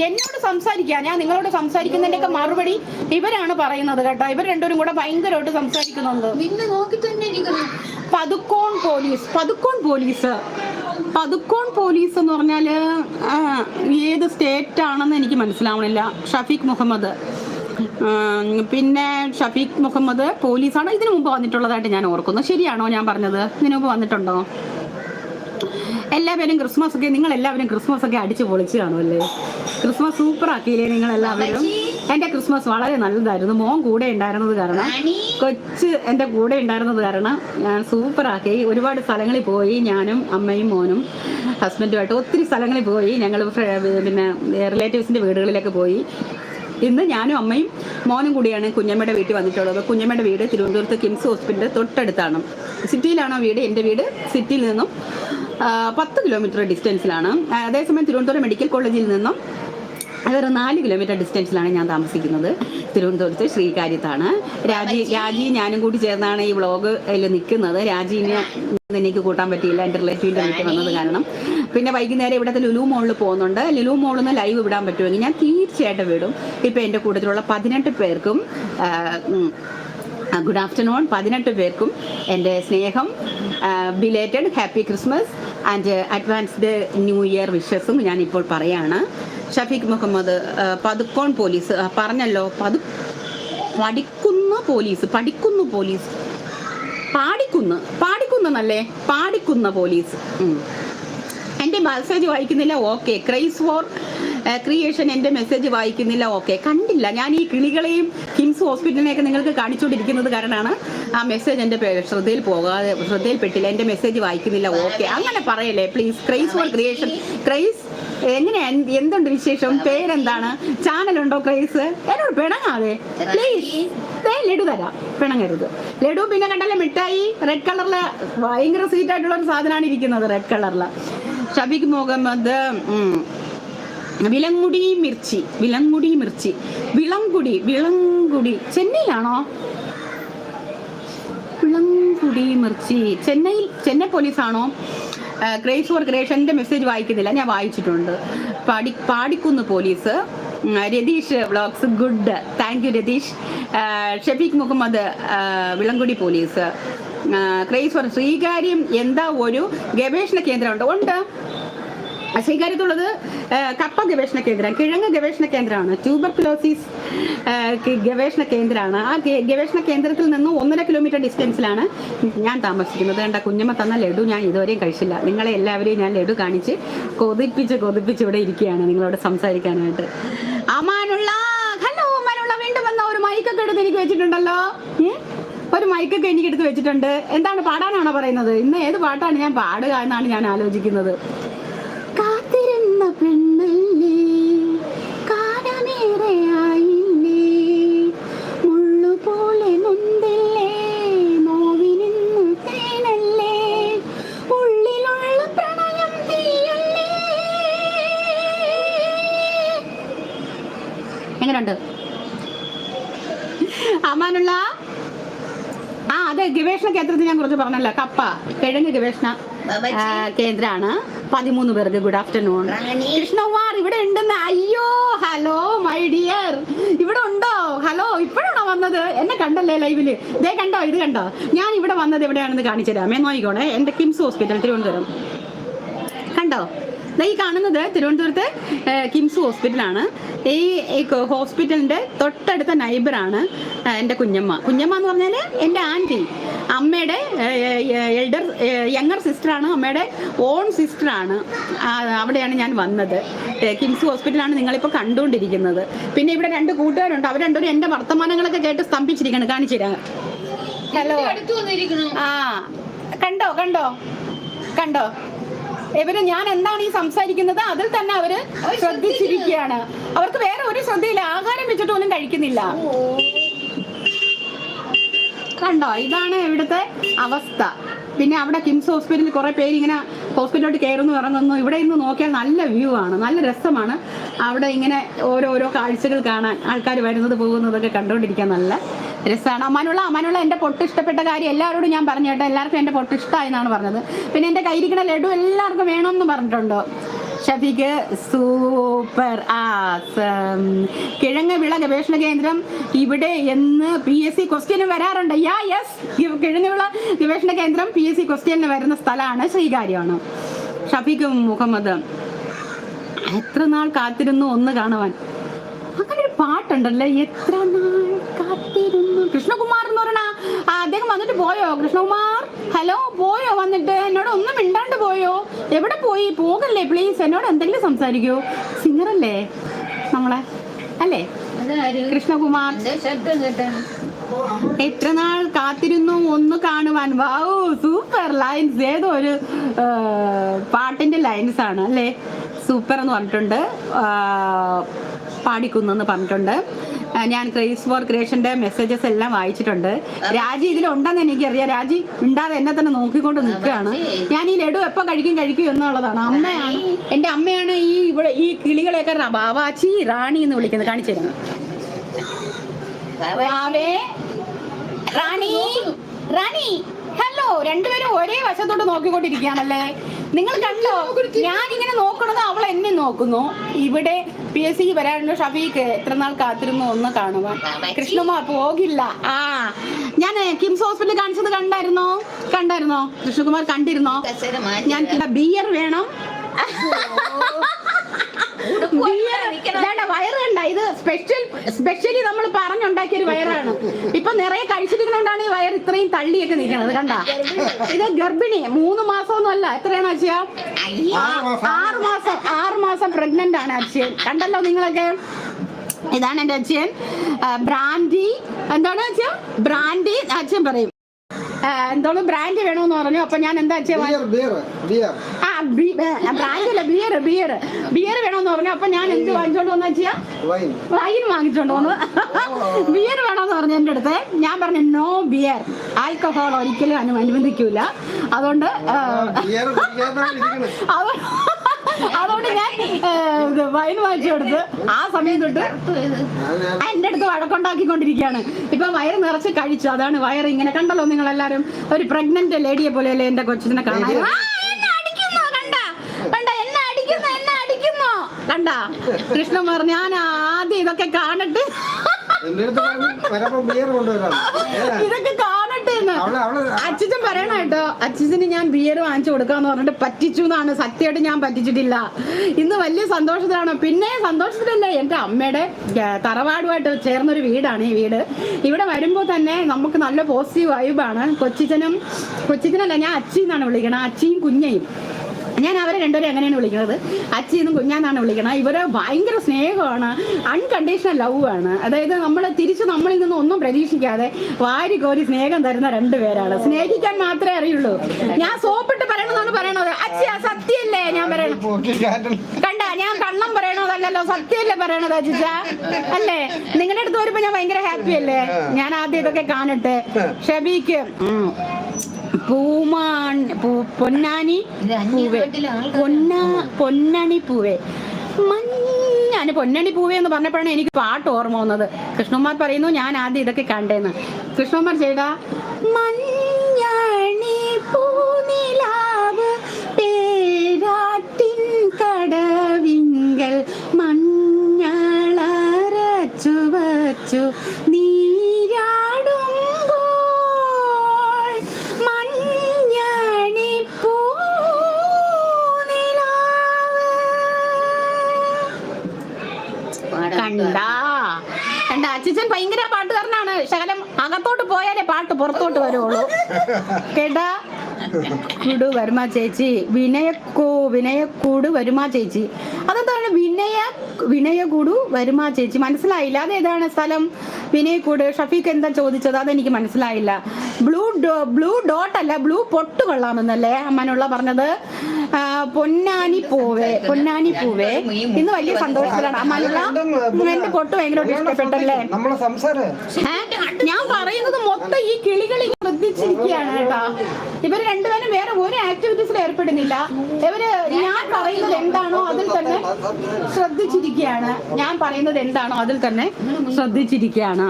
എന്നോട് സംസാരിക്കുക ഞാൻ നിങ്ങളോട് സംസാരിക്കുന്നതിന്റെയൊക്കെ മറുപടി ഇവരാണ് പറയുന്നത് കേട്ടോ. ഇവർ രണ്ടുപേരും കൂടെ ഭയങ്കരമായിട്ട് സംസാരിക്കുന്നുണ്ട്. പതുക്കോൺ പോലീസ് പതുക്കോൺ പോലീസ്. പതുക്കോൺ പോലീസ് എന്ന് പറഞ്ഞാൽ ഏത് സ്റ്റേറ്റ് ആണെന്ന് എനിക്ക് മനസ്സിലാവണില്ല. ഷഫീഖ് മുഹമ്മദ്. പിന്നെ ഷഫീഖ് മുഹമ്മദ് പോലീസാണ്. ഇതിനു മുമ്പ് വന്നിട്ടുള്ളതായിട്ട് ഞാൻ ഓർക്കുന്നു. ശരിയാണോ ഞാൻ പറഞ്ഞത്? ഇതിനു മുമ്പ് വന്നിട്ടുണ്ടോ? എല്ലാവരും ക്രിസ്മസ് ഒക്കെ നിങ്ങൾ എല്ലാവരും ക്രിസ്മസ് ഒക്കെ അടിച്ചു പൊളിച്ചു കാണുമല്ലേ ക്രിസ്മസ് സൂപ്പർ ആക്കിയില്ലേ നിങ്ങൾ എല്ലാവരും എന്റെ ക്രിസ്മസ് വളരെ നല്ലതായിരുന്നു. മോൻ കൂടെ ഉണ്ടായിരുന്നത് കാരണം കൊച്ച് എന്റെ കൂടെ ഉണ്ടായിരുന്നത് കാരണം ഞാൻ സൂപ്പറാക്കി. ഒരുപാട് സ്ഥലങ്ങളിൽ പോയി ഞാനും അമ്മയും മോനും ഹസ്ബൻഡുമായിട്ട് ഒത്തിരി സ്ഥലങ്ങളിൽ പോയി. ഞങ്ങൾ പിന്നെ റിലേറ്റീവ്സിന്റെ വീടുകളിലൊക്കെ പോയി. ഇന്ന് ഞാനും അമ്മയും മോനും കൂടിയാണ് കുഞ്ഞമ്മയുടെ വീട്ടിൽ വന്നിട്ടുള്ളത്. കുഞ്ഞമ്മയുടെ വീട് തിരുവനന്തപുരത്ത് കിംസ് ഹോസ്പിറ്റലിന്റെ തൊട്ടടുത്താണ്. സിറ്റിയിലാണോ വീട്? എന്റെ വീട് സിറ്റിയിൽ നിന്നും പത്ത് കിലോമീറ്റർ ഡിസ്റ്റൻസിലാണ്. അതേസമയം തിരുവനന്തപുരം മെഡിക്കൽ കോളേജിൽ നിന്നും അതൊരു നാല് കിലോമീറ്റർ ഡിസ്റ്റൻസിലാണ് ഞാൻ താമസിക്കുന്നത്. തിരുവനന്തപുരത്ത് ശ്രീകാര്യത്താണ്. രാജി രാജി ഞാനും കൂടി ചേർന്നാണ് ഈ വ്ളോഗ് അതിൽ നിൽക്കുന്നത് രാജീനെ എനിക്ക് കൂട്ടാൻ പറ്റിയില്ല. എന്റെ റിലേറ്റീവിന്റെ വീട്ടിൽ വന്നത് കാരണം. പിന്നെ വൈകുന്നേരം ഇവിടുത്തെ ലുലു മോളിൽ പോകുന്നുണ്ട്. ലുലു മോളിൽ നിന്ന് ലൈവ് വിടാൻ പറ്റുമെങ്കിൽ ഞാൻ തീർച്ചയായിട്ടും വിടും ഇപ്പം എന്റെ കൂട്ടത്തിലുള്ള പതിനെട്ട് പേർക്കും ഗുഡ് ആഫ്റ്റർനൂൺ പതിനെട്ട് പേർക്കും എന്റെ സ്നേഹം belated happy Christmas and advanced new year വിഷസും ഞാനിപ്പോൾ പറയാണ്. ഷഫീഖ് മുഹമ്മദ് പതുക്കോൺ പോലീസ് പറഞ്ഞല്ലോ പതു പഠിക്കുന്ന പോലീസ് പഠിക്കുന്നു പോലീസ്. പാടിക്കുന്ന് പാടിക്കുന്നല്ലേ പാടിക്കുന്ന പോലീസ്. എന്റെ മെസ്സേജ് വായിക്കുന്നില്ല ഓക്കെ ക്രൈസ് ഫോർ ക്രിയേഷൻ എന്റെ മെസ്സേജ് വായിക്കുന്നില്ല ഓക്കെ കണ്ടില്ല. ഞാൻ ഈ കിളികളെയും കിംസ് ഹോസ്പിറ്റലിനെയൊക്കെ നിങ്ങൾക്ക് കാണിച്ചുകൊണ്ടിരിക്കുന്നത് കാരണമാണ് ആ മെസ്സേജ് എന്റെ ശ്രദ്ധയിൽ പോകാതെ ശ്രദ്ധയിൽപ്പെട്ടില്ല. എന്റെ മെസ്സേജ് വായിക്കുന്നില്ല ഓക്കെ അങ്ങനെ പറയല്ലേ please cries for creation cries എങ്ങനെ എന്തുണ്ട് വിശേഷം? പേരെന്താണ്? ചാനലുണ്ടോ ക്രൈസ്? എന്നോട് പിണങ്ങാതെ. പ്ലീസ് ലഡു തരാം. പിണങ്ങരുത്. ലഡു പിന്നെ കണ്ടല്ലേ മിഠായി? റെഡ് കളറിൽ ഭയങ്കര സ്വീറ്റ് ആയിട്ടുള്ള ഒരു സാധനമാണ് ഇരിക്കുന്നത് റെഡ് കളറിൽ ഷബിക് മുഹമ്മദ് ഉം, വിലങ്ങുടി മിർച്ചി വിലങ്ങുടി മിർച്ചി. വിളങ്കുടി വിളങ്കുടി. ചെന്നൈയിലാണോ? വിളങ്കുടി മിർച്ചി. ചെന്നൈയിൽ ചെന്നൈ പോലീസാണോ ഗ്രേസ് ഫോർ ക്രിയേഷന്റെ മെസ്സേജ് വായിക്കുന്നില്ല. ഞാൻ വായിച്ചിട്ടുണ്ട്. പാടി Padikkunnu police. Ratheesh vlogs good thank you Ratheesh. Shafeeq Muhammad Vilangudi police. Craze for Sreekaryam എന്താ ഒരു ഗവേഷണ കേന്ദ്രമുണ്ട്. ഉണ്ട്. ശ്രീകാര്യത്തുള്ളത് കപ്പ ഗവേഷണ കേന്ദ്രം കിഴങ്ങ് ഗവേഷണ കേന്ദ്രമാണ്. ട്യൂബർ ക്ലോസിസ് ഗവേഷണ കേന്ദ്രമാണ്. ആ ഗവേഷണ കേന്ദ്രത്തിൽ നിന്ന് ഒന്നര കിലോമീറ്റർ ഡിസ്റ്റൻസിലാണ് ഞാൻ താമസിക്കുന്നത്. കണ്ട കുഞ്ഞമ്മ തന്ന ലഡു ഞാൻ ഇതുവരെയും കഴിച്ചില്ല. നിങ്ങളെ എല്ലാവരെയും ഞാൻ ലഡു കാണിച്ച് കൊതിപ്പിച്ച് കൊതിപ്പിച്ച് ഇവിടെ ഇരിക്കുകയാണ് നിങ്ങളോട് സംസാരിക്കാനായിട്ട്. അമാനുള്ള ഹലോ അമാനുള്ള വീണ്ടും വന്ന ഒരു മൈക്കൊക്കെ എടുത്ത് എനിക്ക് വെച്ചിട്ടുണ്ടല്ലോ. ഒരു മൈക്കൊക്കെ എനിക്ക് എടുത്ത് വെച്ചിട്ടുണ്ട്. എന്താണ് പാടാനാണോ പറയുന്നത്? ഇന്ന് ഏത് പാട്ടാണ് ഞാൻ പാടുക എന്നാണ് ഞാൻ ആലോചിക്കുന്നത്. അമാനുള്ള ആ അതെ ഗവേഷണ കേന്ദ്രത്തിൽ ഞാൻ കുറച്ച് പറഞ്ഞല്ലോ. കപ്പ കിഴങ്ങ് ഗവേഷണ കേന്ദ്രാണ് കേന്ദ്രമാണ്. പതിമൂന്ന് പേർക്ക് ഗുഡ് ആഫ്റ്റർനൂൺ. കൃഷ്ണകുമാർ ഇവിടെ ഉണ്ടെന്ന്. അയ്യോ ഹലോ മൈ ഡിയർ. ഇവിടെ ഉണ്ടോ? ഹലോ ഇപ്പോഴാണോ വന്നത്? എന്നെ കണ്ടല്ലേ ലൈവിൽ? ഇതേ കണ്ടോ ഇത് കണ്ടോ? ഞാൻ ഇവിടെ വന്നത് എവിടെയാണെന്ന് കാണിച്ചു തരാമേ നോയിക്കോണേ എന്റെ കിംസ് ഹോസ്പിറ്റൽ തിരുവനന്തപുരം. കണ്ടോ? ഈ കാണുന്നത് തിരുവനന്തപുരത്തെ കിംസ് ഹോസ്പിറ്റലാണ്. ഈ ഹോസ്പിറ്റലിന്റെ തൊട്ടടുത്ത നൈബറാണ് എന്റെ കുഞ്ഞമ്മ. കുഞ്ഞമ്മ എന്ന് പറഞ്ഞാൽ എന്റെ ആന്റി അമ്മയുടെ എൽഡർ യങ്ങർ സിസ്റ്ററാണ് അമ്മയുടെ ഓൺ സിസ്റ്ററാണ് അവിടെയാണ് ഞാൻ വന്നത്. കിംസ് ഹോസ്പിറ്റലാണ് നിങ്ങളിപ്പോൾ കണ്ടുകൊണ്ടിരിക്കുന്നത്. പിന്നെ ഇവിടെ രണ്ട് കൂട്ടുകാരുണ്ട് അവർ രണ്ടുപേരും എന്റെ വർത്തമാനങ്ങളൊക്കെ കേട്ട് സ്തംഭിച്ചിരിക്കണം കാണിച്ചു തരാം. ഹലോ. ആ കണ്ടോ കണ്ടോ? കണ്ടോ? ഇവർ ഞാൻ എന്താണ് ഈ സംസാരിക്കുന്നത്? അതിൽ തന്നെ അവർ ശ്രദ്ധിച്ചിരിക്കുകയാണ്. അവർക്ക് വേറെ ഒരു ശ്രദ്ധയില്ല. ആഹാരം വെച്ചിട്ട് ഒന്നും കഴിക്കുന്നില്ല. കണ്ടോ? ഇതാണ് ഇവിടുത്തെ അവസ്ഥ. പിന്നെ അവിടെ കിംസ് ഹോസ്പിറ്റലിൽ കുറെ പേര് ഇങ്ങനെ ഹോസ്പിറ്റലിലോട്ട് കയറുന്നു ഇറങ്ങുന്നു. ഇവിടെ ഇന്ന് നോക്കിയാൽ നല്ല വ്യൂ ആണ്. നല്ല രസമാണ്. അവിടെ ഇങ്ങനെ ഓരോരോ കാഴ്ചകൾ കാണാൻ ആൾക്കാർ വരുന്നത് പോകുന്നതൊക്കെ കണ്ടുകൊണ്ടിരിക്കാൻ നല്ല രസമാണ് അമ്മാനുള്ള അമ്മാനുള്ള എന്റെ പൊട്ട് ഇഷ്ടപ്പെട്ട കാര്യം എല്ലാവരോടും ഞാൻ പറഞ്ഞു കേട്ടോ. എല്ലാവർക്കും എന്റെ പൊട്ട് ഇഷ്ടമായി എന്നാണ് പറഞ്ഞത്. പിന്നെ എന്റെ കയ്യിരിക്കുന്ന ലഡു എല്ലാവർക്കും വേണമെന്ന് പറഞ്ഞിട്ടുണ്ടോ? Shafeeq super awesome. കിഴങ്ങ് വിള ഗവേഷണ കേന്ദ്രം ഇവിടെ എന്ന് പി എസ് സി ക്വസ്റ്റ്യന് വരാറുണ്ട്. യാ യെസ് കിഴങ്ങ് വിള ഗവേഷണ കേന്ദ്രം പി എസ് സി ക്വസ്റ്റ്യന് വരുന്ന സ്ഥലമാണ് ശ്രീകാര്യമാണ് ഷഫീഖ് മുഹമ്മദ്. എത്ര നാൾ കാത്തിരുന്നു ഒന്ന് കാണുവാൻ? പാട്ടുണ്ടല്ലേ. എത്ര നാൾ കാത്തിരുന്നു. കൃഷ്ണകുമാർ എന്ന് പറഞ്ഞാ അദ്ദേഹം വന്നിട്ട് പോയോ? കൃഷ്ണകുമാർ ഹലോ പോയോ? വന്നിട്ട് എന്നോട് ഒന്നും മിണ്ടാണ്ട് പോയോ? എവിടെ പോയി? പോകല്ലേ പ്ലീസ് എന്നോട് എന്തെങ്കിലും സംസാരിക്കൂ. സിംഗർ അല്ലേ നമ്മളെ? അല്ലേ? കൃഷ്ണകുമാർ. എത്ര നാൾ കാത്തിരുന്നു ഒന്ന് കാണുവാൻ. വാവു സൂപ്പർ ലൈൻസ് ഏതോ ഒരു പാട്ടിന്റെ ലൈൻസ് ആണ് അല്ലേ? സൂപ്പർ എന്ന് പറഞ്ഞിട്ടുണ്ട്. പാടിക്കുന്നെന്ന് പറഞ്ഞിട്ടുണ്ട്. ഞാൻ ക്രേസ് ഫോർ ക്രിയേഷന്റെ മെസ്സേജസ് എല്ലാം വായിച്ചിട്ടുണ്ട്. രാജി ഇതിലുണ്ടെന്ന് എനിക്കറിയാം. രാജി ഉണ്ടാതെ എന്നെ തന്നെ നോക്കിക്കൊണ്ട് നിൽക്കുകയാണ്. ഞാൻ ഈ ലഡു എപ്പോ കഴിക്കും കഴിക്കും എന്നുള്ളതാണ്. അമ്മയാണ് എന്റെ അമ്മയാണ് ഈ ഇവിടെ ഈ കിളികളെയൊക്കെ ബാവാച്ചി റാണി എന്ന് വിളിക്കുന്നത്. കാണിച്ചു തരുന്നത് റാണി റാണി ഹലോ രണ്ടുപേരും ഒരേ വശത്തോട്ട് നോക്കിക്കൊണ്ടിരിക്കുകയാണല്ലേ? നിങ്ങൾ കണ്ടോ? ഞാൻ ഇങ്ങനെ നോക്കണത് അവൾ എന്നെ നോക്കുന്നു. ഇവിടെ പി എസ് സിക്ക് വരാനുള്ള ഷഫീഖ് എത്ര നാൾ കാത്തിരുന്നു ഒന്ന് കാണുക കൃഷ്ണകുമാർ പോകില്ല. ആ ഞാൻ കിംസ് ഹോസ്പിറ്റലിൽ കാണിച്ചത് കണ്ടായിരുന്നോ? കണ്ടായിരുന്നോ? കൃഷ്ണകുമാർ കണ്ടിരുന്നോ? ഞാൻ ബിയർ വേണം. വയറ് കണ്ട ഇത് സ്പെഷ്യൽ സ്പെഷ്യലി നമ്മൾ പറഞ്ഞുണ്ടാക്കിയ ഒരു വയറാണ്. ഇപ്പൊ നിറയെ കഴിച്ചിരിക്കുന്നോണ്ടാണ് ഈ വയർ ഇത്രയും തള്ളിയൊക്കെ നിൽക്കുന്നത് കണ്ട? ഇത് ഗർഭിണി മൂന്ന് മാസമൊന്നും അല്ല. എത്രയാണ് അച്ഛ ആറ് മാസം. ആറ് മാസം പ്രഗ്നന്റ് ആണ് അച്ഛൻ കണ്ടല്ലോ നിങ്ങളൊക്കെ? ഇതാണ് എന്റെ അച്ഛൻ ബ്രാൻഡി. എന്താണ് അച്ഛൻ ബ്രാൻഡി അച്ഛൻ പറയും. ആ, എന്തോന്ന് ബ്രാൻഡ് വേണമെന്ന് പറഞ്ഞു. അപ്പൊ ഞാൻ എന്താ ആ ബ്രാൻഡ് അല്ല ബിയർ ബിയർ ബിയർ വേണമെന്ന് പറഞ്ഞു. അപ്പൊ ഞാൻ എന്ത് വാങ്ങിച്ചോണ്ട് വന്ന ചെയ്യാ? വൈൻ വാങ്ങിച്ചോണ്ട് വന്നു. ബിയർ വേണമെന്ന് പറഞ്ഞു എന്റെ അടുത്ത്. ഞാൻ പറഞ്ഞു നോ ബിയർ ആൽക്കഹോൾ ഒരിക്കലും അനുബന്ധിക്കൂല അനുവദിക്കൂല. അതുകൊണ്ട് <laughs> അതുകൊണ്ട് ഞാൻ വൈൻ വാങ്ങിച്ചു കൊടുത്ത് ആ സമയം തൊട്ട് എന്റെ അടുത്ത് വഴക്കുണ്ടാക്കിക്കൊണ്ടിരിക്കുകയാണ്. ഇപ്പൊ വയറ് നിറച്ച് കഴിച്ചു. അതാണ് വയറ് ഇങ്ങനെ കണ്ടല്ലോ നിങ്ങൾ എല്ലാരും ഒരു പ്രഗ്നന്റ് ലേഡിയെ പോലെയല്ലേ എന്റെ കൊച്ചിനെ കാണാൻ. കൃഷ്ണൻ കണ്ടാ? കൃഷ്ണകുമാർ ഞാൻ ആദ്യം ഇതൊക്കെ കാണട്ടെ പറഞ്ഞു <laughs> ഇതൊക്കെ അവൾ അച്ഛൻ പറയണ കേട്ടോ. അച്ഛന് ഞാൻ ബിയർ വാങ്ങിച്ചു കൊടുക്കാന്ന് പറഞ്ഞിട്ട് പറ്റിച്ചു എന്നാണ് സത്യമായിട്ട് ഞാൻ പറ്റിച്ചിട്ടില്ല. ഇന്ന് വലിയ സന്തോഷത്തിലാണ്. പിന്നെ സന്തോഷത്തിലല്ലേ എന്റെ അമ്മയുടെ തറവാടുമായിട്ട് ചേർന്നൊരു വീടാണ് ഈ വീട്. ഇവിടെ വരുമ്പോൾ തന്നെ നമുക്ക് നല്ല പോസിറ്റീവ് വൈബാണ് കൊച്ചിച്ചനും കൊച്ചിച്ചനല്ല ഞാൻ അച്ചി എന്നാണ് വിളിക്കണം. അച്ചിയും കുഞ്ഞയും. ഞാൻ അവരെ രണ്ടുപേരും എങ്ങനെയാണ് വിളിക്കുന്നത്? അച്ഛനും കുഞ്ഞാന്നാണ് വിളിക്കുന്നത് ഇവരെ ഭയങ്കര സ്നേഹമാണ്. അൺകണ്ടീഷണൽ ലവ് ആണ്. അതായത് നമ്മൾ തിരിച്ച് നമ്മളിൽ നിന്ന് ഒന്നും പ്രതീക്ഷിക്കാതെ വാരി കോരി സ്നേഹം തരുന്ന രണ്ടുപേരാണ് സ്നേഹിക്കാൻ മാത്രമേ അറിയുള്ളൂ. ഞാൻ സോപ്പിട്ട് പറയണമെന്നാണ് പറയണത്. അച്ഛ സത്യല്ലേ ഞാൻ പറയണത് കണ്ട ഞാൻ കള്ളം പറയണതല്ലല്ലോ. സത്യല്ലേ പറയണത് അജിച്ച അല്ലേ? നിങ്ങളുടെ അടുത്ത് വരുമ്പോ ഞാൻ ഭയങ്കര ഹാപ്പി അല്ലേ? ഞാൻ ആദ്യം ഇതൊക്കെ കാണട്ടെ ഷബീക്ക് പൂമാൻ പൂ- പൊന്നാനി പൂവേ. പൊന്നാ പൊന്നണി പൂവേ. മഞ്ഞാണ് പൊന്നണി പൂവേ എന്ന് പറഞ്ഞപ്പോഴാണ് എനിക്ക് പാട്ട് ഓർമ്മ വന്നത്. കൃഷ്ണകുമാർ പറയുന്നു ഞാൻ ആദ്യം ഇതൊക്കെ കണ്ടേന്ന്. കൃഷ്ണകുമാർ ചെയ്ത മഞ്ഞണി പൂനിലാവ് പേരാട്ടിൻ കടവിങ്കൽ മഞ്ഞളറച്ചു വച്ചു കുടു വരുമാ ചേച്ചി. വിനയക്കൂ വിനയക്കൂട് വരുമാ ചേച്ചി. അതെന്താണ്? വിനയ വിനയകൂടു വരുമാ ചേച്ചി. മനസ്സിലായില്ല? അതേതാണ് സ്ഥലം? വിനയക്കൂട് ഷഫീഖ് എന്താ ചോദിച്ചത്? അതെനിക്ക് മനസ്സിലായില്ല. ബ്ലൂ ഡോ ബ്ലൂ ഡോട്ട് അല്ല ബ്ലൂ പൊട്ട് കൊള്ളാമെന്നല്ലേ അമ്മനുള്ള പറഞ്ഞത്? പൊന്നാനി പൂവേ പൊന്നാനി പൂവേ. ഇന്ന് വലിയ സന്തോഷത്തിലാണ്. അമ്മനുള്ള എന്റെ പൊട്ട് ഭയങ്കരമായിട്ട് ഇഷ്ടപ്പെട്ടല്ലേ? ഞാൻ പറയുന്നത് മൊത്തം ഈ കിളികൾ ശ്രദ്ധിച്ചിരിക്കുകയാണ് കേട്ടോ. ഇവർ രണ്ടുപേരും വേറെ ഒരു ആക്ടിവിറ്റീസിൽ ഏർപ്പെടുന്നില്ല. ഇവർ ഞാൻ പറയുന്നത് എന്താണോ അതിൽ തന്നെ ശ്രദ്ധിച്ചിരിക്കുകയാണ്. ഞാൻ പറയുന്നത് എന്താണോ അതിൽ തന്നെ ശ്രദ്ധിച്ചിരിക്കുകയാണ്.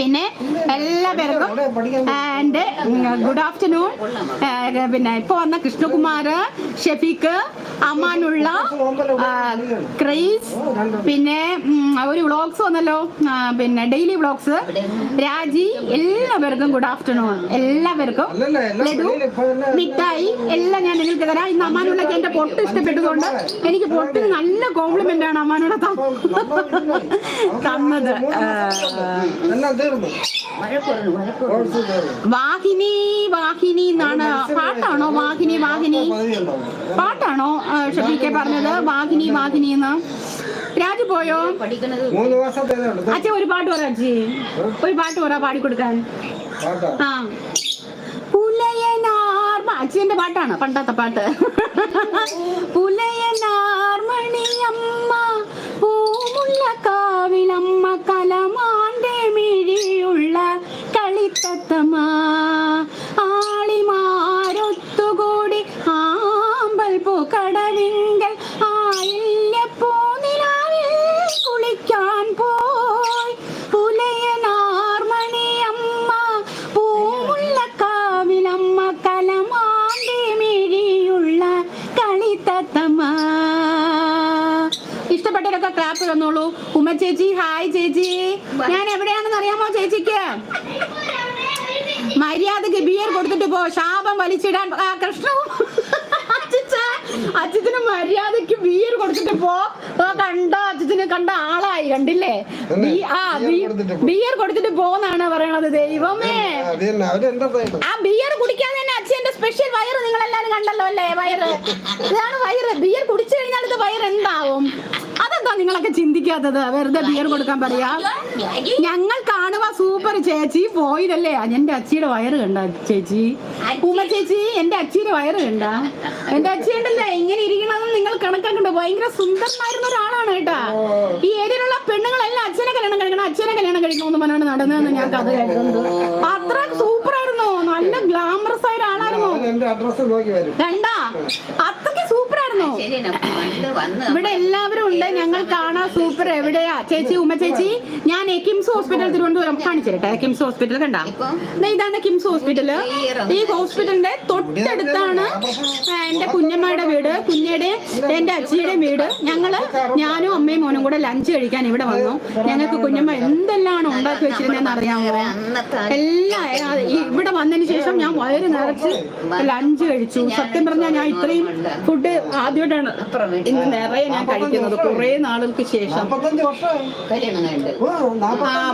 പിന്നെ എല്ലാ പേർക്കും ഗുഡ് ആഫ്റ്റർനൂൺ പിന്നെ ഇപ്പൊ വന്ന കൃഷ്ണകുമാർ ഷെഫീഖ് അമാനുള്ള ക്രൈസ് പിന്നെ ഒരു വ്ളോഗ്സ് വന്നല്ലോ. പിന്നെ ഡെയിലി വ്ളോഗ്സ്. രാജി എല്ലാവർക്കും ഗുഡ് ആഫ്റ്റർനൂൺ എല്ലാവർക്കും ലഡു മിഠായി എല്ലാം ഞാൻ നിങ്ങൾക്ക് തരാം. ഇന്ന് അമ്മാനോടൊക്കെ എന്റെ പൊട്ട് ഇഷ്ടപ്പെട്ടതുകൊണ്ട് എനിക്ക് പൊട്ടിന് നല്ല കോംപ്ലിമെന്റ് ആണ് അമ്മാനുള്ള തന്നത് വാഹിനി വാഹിനി എന്നാണ്. പാട്ടാണോ വാഹിനി വാഹിനി? പാട്ടാണോ? ഷഫീക്കെ പറഞ്ഞത്. വാഹിനി വാഹിനി എന്ന്. രാജു പോയോ? പഠിക്കണത് മൂന്ന് മാസത്തെ ഉണ്ട്. അച്ഛൻ ഒരു പാട്ട് പറ അച്ഛി ഒരു പാട്ട് പറ പാടിക്കൊടുക്കാൻ. പാട്ടാ? ആ. പുലയനാർമ അച്ഛന്റെ പാട്ടാണ് പണ്ടത്തെ പാട്ട്. പുലയനാർമണിയമ്മ പൂമുള്ള കാവിലമ്മ കലമാന്റെ മിഴിയുള്ള കളിത്തത്തമ്മ ക്ലാപ്പ് തന്നോളൂ ഉമ്മ ചേച്ചി ഹായ് ചേച്ചി. ഞാൻ എവിടെയാണെന്ന് അറിയാമോ ചേച്ചിക്ക്? മര്യാദയ്ക്ക് ബിയർ കൊടുത്തിട്ട് പോ. ശാപം വലിച്ചിടാൻ. കൃഷ്ണവും അച്ഛത്തിന് മര്യാദയ്ക്ക് ബിയർ കൊടുത്തിട്ട് പോ. കണ്ടോ? അച്ഛന് കണ്ട ആളായി കണ്ടില്ലേ? ആ ബിയർ കൊടുത്തിട്ട് പോന്നാണ് പറയണത്. ദൈവമേ. ആ ബിയർ കുടിക്കാതെ തന്നെ അച്ഛന്റെ സ്പെഷ്യൽ വയറ് നിങ്ങൾ എല്ലാരും കണ്ടല്ലോ അല്ലേ? വയറ്. ഇതാണ് വയറ്. ബിയർ കുടിച്ചു കഴിഞ്ഞാൽ ഇത് വയറ് എന്താവും? അതെന്താ നിങ്ങളൊക്കെ ചിന്തിക്കാത്തത്? വെറുതെ ബിയർ കൊടുക്കാൻ പറയാ? ഞങ്ങൾ കാണുക സൂപ്പർ ചേച്ചി. പോയില്ലല്ലേ? എന്റെ അച്ചിയുടെ വയറ് കണ്ട ചേച്ചി. ഉമ്മ ചേച്ചി എന്റെ അച്ചിയുടെ വയറ് കണ്ട? എന്റെ അച്ചി ഉണ്ടല്ലേ ഇങ്ങനെ ഇരിക്കണമെന്ന് നിങ്ങൾ കണക്കാക്കണ്ട? ഭയങ്കര സുന്ദരനായിരുന്ന ഒരാളാണ് കേട്ടാ. ഈ ഏരിയയിലുള്ള പെണ്ണുങ്ങളെല്ലാം അച്ഛനെ കല്യാണം കഴിക്കണം അച്ഛനെ കല്യാണം കഴിക്കണമെന്ന് പറഞ്ഞാണ് നടന്നതെന്ന് ഞാൻ കഥ കേൾക്കുന്നത് അത്ര സൂപ്പർ ആയിരുന്നു. നല്ല ഗ്ലാമറസ് ആയ ഒരാളായിരുന്നു. കണ്ട അത്രയ്ക്ക് സൂപ്പർ പണ്ട് ഇവിടെ എല്ലാവരും ഉണ്ട്. ഞങ്ങൾ കാണാ സൂപ്പർ എവിടെയാ? ചേച്ചി ഉമ്മ ചേച്ചി ഞാൻ കിംസ് ഹോസ്പിറ്റൽ തിരുവനന്തപുരം കാണിച്ചിരട്ടെ? കിംസ് ഹോസ്പിറ്റൽ കണ്ട? ഇതാണ് കിംസ് ഹോസ്പിറ്റൽ ഈ ഹോസ്പിറ്റലിന്റെ തൊട്ടടുത്താണ് എന്റെ കുഞ്ഞമ്മയുടെ വീട് കുഞ്ഞയുടെ എന്റെ അച്ഛയുടെ വീട്. ഞങ്ങൾ ഞാനും അമ്മയും മോനും കൂടെ ലഞ്ച് കഴിക്കാൻ ഇവിടെ വന്നു. ഞങ്ങൾക്ക് കുഞ്ഞമ്മ എന്തെല്ലാം ഉണ്ടാക്കി വെച്ചിരുന്നതെന്ന് അറിയാമോ എല്ലാം ഇവിടെ വന്നതിന് ശേഷം ഞാൻ വയറ് നിറച്ച് ലഞ്ച് കഴിച്ചു. സത്യം പറഞ്ഞാൽ ഞാൻ ഇത്രയും ഫുഡ് ആദ്യമായിട്ടാണ് ഇന്ന് നിറയെ ഞാൻ കഴിക്കുന്നത് കുറേ നാളുകൾക്ക് ശേഷം.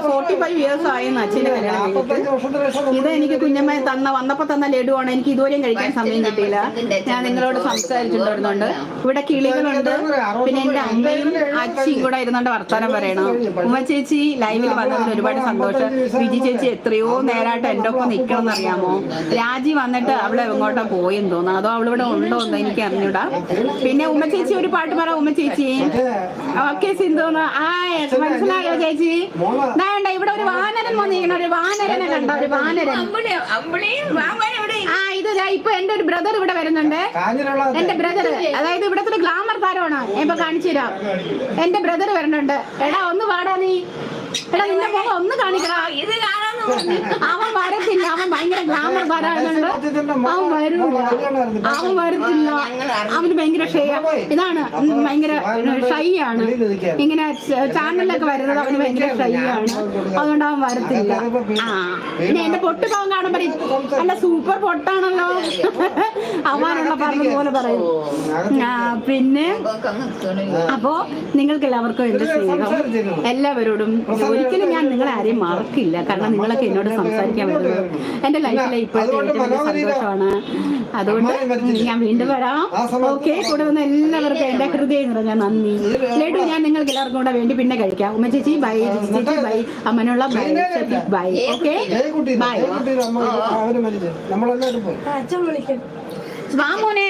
ഫോർട്ടി ഫൈവ് ഇയേഴ്സ് ആയെന്ന് അച്ഛന്റെ കല്യാണം ഇത് എനിക്ക് കുഞ്ഞമ്മ തന്ന വന്നപ്പോ തന്ന ലഡുവാണ്. എനിക്ക് ഇതുവരെയും കഴിക്കാൻ സമയം കിട്ടിയില്ല. ഞാൻ നിങ്ങളോട് സംസാരിച്ചിട്ടുണ്ടായിരുന്നുണ്ട്. ഇവിടെ കിളികളുണ്ട്. പിന്നെ എന്റെ അമ്മയും അച്ഛയും കൂടെ ഇരുന്നോണ്ട് വർത്താനം പറയണം. ഉമ്മ ചേച്ചി ലൈവിൽ വന്നതിൽ ഒരുപാട് സന്തോഷം. വിജി ചേച്ചി എത്രയോ നേരമായിട്ട് എന്റെ ഒപ്പം നിൽക്കണം എന്നറിയാമോ രാജി വന്നിട്ട് അവളെ എങ്ങോട്ടാ പോയെന്ന് തോന്നുന്നു. അതോ അവളിവിടെ ഉണ്ടോ എന്ന് എനിക്ക് അറിഞ്ഞൂടാ. പിന്നെ ഉമ്മ ചേച്ചി ഒരു പാട്ട് പറ ഉമ്മ ചേച്ചി. ഓക്കെ സിന്ധുന്ന് ആ മനസ്സിലായോ ചേച്ചി? വേണ്ട ഇവിടെ ഒരു വാനരൻ വന്നിരിക്കണം ഒരു വാനരനെ കണ്ട ഒരു വാനരൻ. ആ ഇത് ഇപ്പൊ എന്റെ ഒരു ബ്രദർ ഇവിടെ വരുന്നുണ്ട്. എന്റെ ബ്രദർ അതായത് ഇവിടത്തെ ഗ്ലാമർ താരമാണ്. ഞാൻ ഇപ്പൊ കാണിച്ചു തരാം. എന്റെ ബ്രദർ വരുന്നുണ്ട്. എടാ ഒന്ന് പാടാ നീ. എടാ നിന്റെ മുഖം ഒന്ന് കാണിക്കടാ. അവൻ വരത്തില്ല. അവൻ ഭയങ്കര ഗ്ലാമർ വരാനുണ്ട് അവൻ വരൂല. അവൻ വരത്തില്ല. അവന് ഭയങ്കര ഷേ ഇതാണ് ഭയങ്കര ഷൈ ആണ് ഇങ്ങനെ ചാനലിലൊക്കെ വരുന്നത് അവന് ഭയങ്കര ഷൈ ആണ് അതുകൊണ്ട് അവൻ വരത്തില്ല. ആ പിന്നെ എന്റെ പൊട്ട് പോകാൻ കാണുമ്പോ അല്ല സൂപ്പർ പൊട്ടാണല്ലോ. പറഞ്ഞ പറഞ്ഞതുപോലെ പറയും. ആ പിന്നെ അപ്പോ നിങ്ങൾക്ക് എല്ലാവർക്കും എന്റെ സ്നേഹം. എല്ലാവരോടും ഒരിക്കലും ഞാൻ നിങ്ങളെ ആരെയും മറക്കില്ല. കാരണം നിങ്ങളൊക്കെ എന്നോട് സംസാരിക്കാൻ വരുന്നത് എന്റെ ലൈഫിലെ ഇപ്പോഴത്തെ ഏറ്റവും സന്തോഷമാണ്. അതുകൊണ്ട് ഞാൻ വീണ്ടും വരാം. ഓക്കെ കൂടെ വന്ന എല്ലാവർക്കും എന്റെ ഹൃദയം നിറഞ്ഞ നന്ദി. ലഡു ഞാൻ നിങ്ങൾക്ക് എല്ലാവർക്കും കൂടെ വേണ്ടി പിന്നെ കഴിക്കാം. ഉമ്മ ചേച്ചി ബൈ ചേച്ചി ബൈ അമ്മനുള്ള ബൈ ബൈ ഓക്കെ ബൈ നമ്മളെല്ലാവരും പോയി. വാ മോനെ.